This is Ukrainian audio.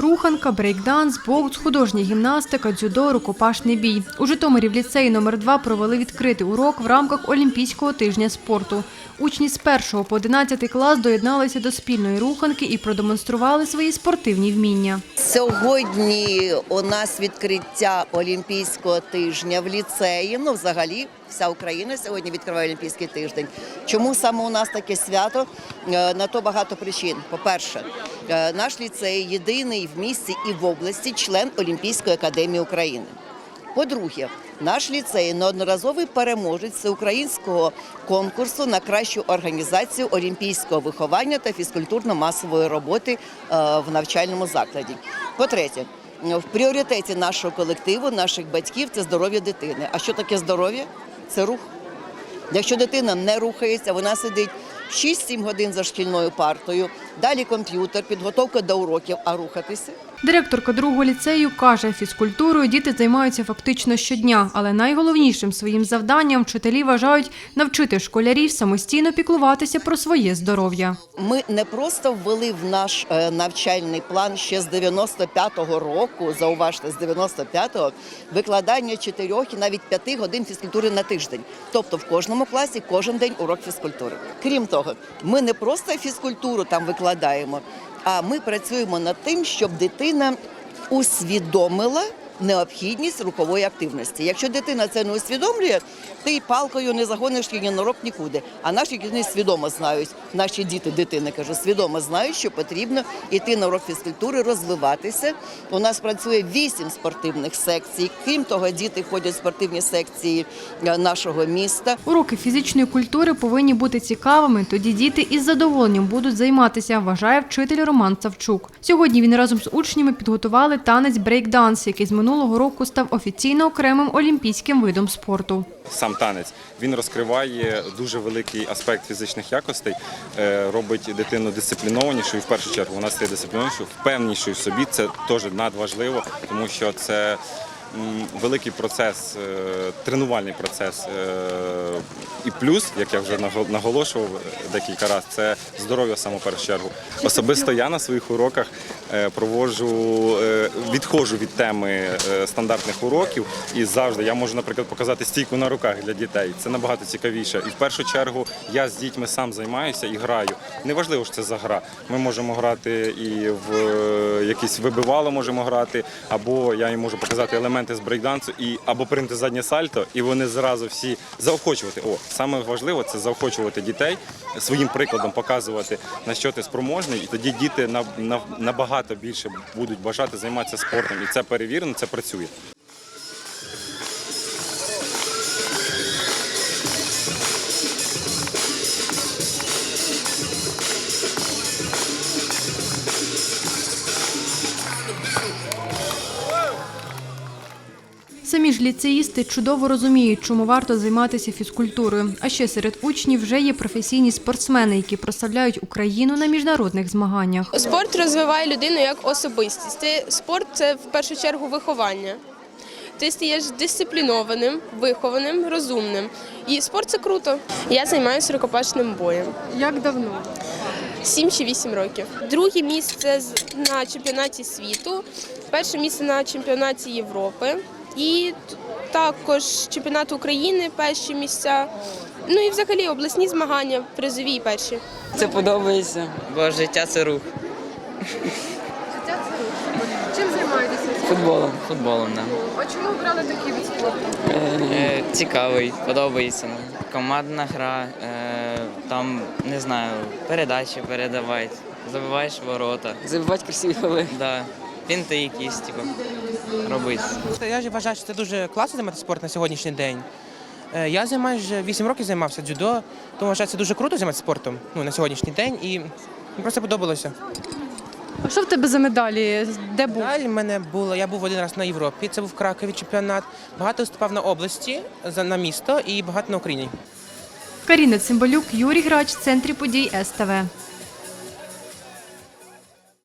Руханка, брейкданс, бокс, художня гімнастика, дзюдо, рукопашний бій. У Житомирі в ліцеї номер 2 провели відкритий урок в рамках Олімпійського тижня спорту. Учні з 1 по 11 клас доєдналися до спільної руханки і продемонстрували свої спортивні вміння. Сьогодні у нас відкриття Олімпійського тижня в ліцеї. Ну, взагалі, вся Україна сьогодні відкриває Олімпійський тиждень. Чому саме у нас таке свято? Е, На то багато причин. По-перше, е, наш ліцей єдиний в місті і в області член Олімпійської академії України. По-друге, наш ліцей неодноразовий переможець всеукраїнського конкурсу на кращу організацію олімпійського виховання та фізкультурно-масової роботи е, в навчальному закладі. По-третє, в пріоритеті нашого колективу, наших батьків це здоров'я дитини. А що таке здоров'я? Це рух. Якщо дитина не рухається, вона сидить 6-7 годин за шкільною партою, далі комп'ютер, підготовка до уроків, а рухатися. Директорка другого ліцею каже, фізкультурою діти займаються фактично щодня, але найголовнішим своїм завданням вчителі вважають навчити школярів самостійно піклуватися про своє здоров'я. Ми не просто ввели в наш е, навчальний план ще з 95-го року, зауважте, з 95-го, викладання 4 і навіть 5 годин фізкультури на тиждень. Тобто в кожному класі кожен день урок фізкультури. Крім того, ми не просто фізкультуру там викладаємо, а ми працюємо над тим, щоб дитина усвідомила. Необхідність рухової активності. Якщо дитина це не усвідомлює, ти й палкою не загониш її на нікуди. А наші діти свідомо знають, наші діти, дитини кажу, свідомо знають, що потрібно йти на урок фізкультури, розвиватися. У нас працює вісім спортивних секцій. Крім того, діти ходять в спортивні секції е, нашого міста. Уроки фізичної культури повинні бути цікавими, тоді діти із задоволенням будуть займатися, вважає вчитель Роман Савчук. Сьогодні він разом з учнями підготували танець брейкданс, який з минулого року став офіційно окремим олімпійським видом спорту. сам танець він розкриває дуже великий аспект фізичних якостей, е, робить дитину дисциплінованішою. В першу чергу вона стає дисциплінованішою, впевнішою в собі. Це теж надважливо, тому що це великий процес, е, тренувальний процес. Е, І плюс, як я вже наголошував декілька разів, це здоров'я саме першу чергу. Особисто я на своїх уроках е, проводжу, е, відходжу від теми е, стандартних уроків і завжди я можу, наприклад, показати стійку на руках для дітей. Це набагато цікавіше. І в першу чергу я з дітьми сам займаюся і граю. Неважливо, що це за гра. Ми можемо грати і в е, якісь вибивало можемо грати, або я їм можу показати елементи з брейкдансу, і або принти заднє сальто, і вони зразу всі заохочувати. О, саме важливо це заохочувати дітей своїм прикладом, показувати на що ти спроможний, і тоді діти на, на, набагато більше будуть бажати займатися спортом. І це перевірено, це працює. Самі ж ліцеїсти чудово розуміють, чому варто займатися фізкультурою. А ще серед учнів вже є професійні спортсмени, які прославляють Україну на міжнародних змаганнях. Спорт розвиває людину як особистість. Спорт це в першу чергу виховання. Ти стаєш дисциплінованим, вихованим, розумним. І спорт це круто. Я займаюся рукопашним боєм. Як давно? 7 чи 8 років. Друге місце на чемпіонаті світу, перше місце на чемпіонаті Європи і також чемпіонат України перші місця. Ну і взагалі обласні змагання, призові і перші. Це подобається. Бо життя це рух. Життя це рух. Чим займаєтеся? Футболом. Футболом, да. А чому обрали такий від спорту? Е, цікавий, подобається. Командна гра, е, там, не знаю, передачі передавати, забиваєш ворота. Забивати красиві голи. Да. Фінти якісь, типу, робити. Я ж вважаю, що це дуже класно займатися спортом на сьогоднішній день. Е, Я займаюся вже 8 років займався дзюдо, тому вважаю, це дуже круто займатися спортом ну, на сьогоднішній день і мені просто подобалося. А що в тебе за медалі? Де був? Далі в мене було, я був один раз на Європі, це був в Кракові чемпіонат. Багато виступав на області, за- на місто і багато на Україні. Каріна Цимбалюк, Юрій Грач, в центрі подій СТВ.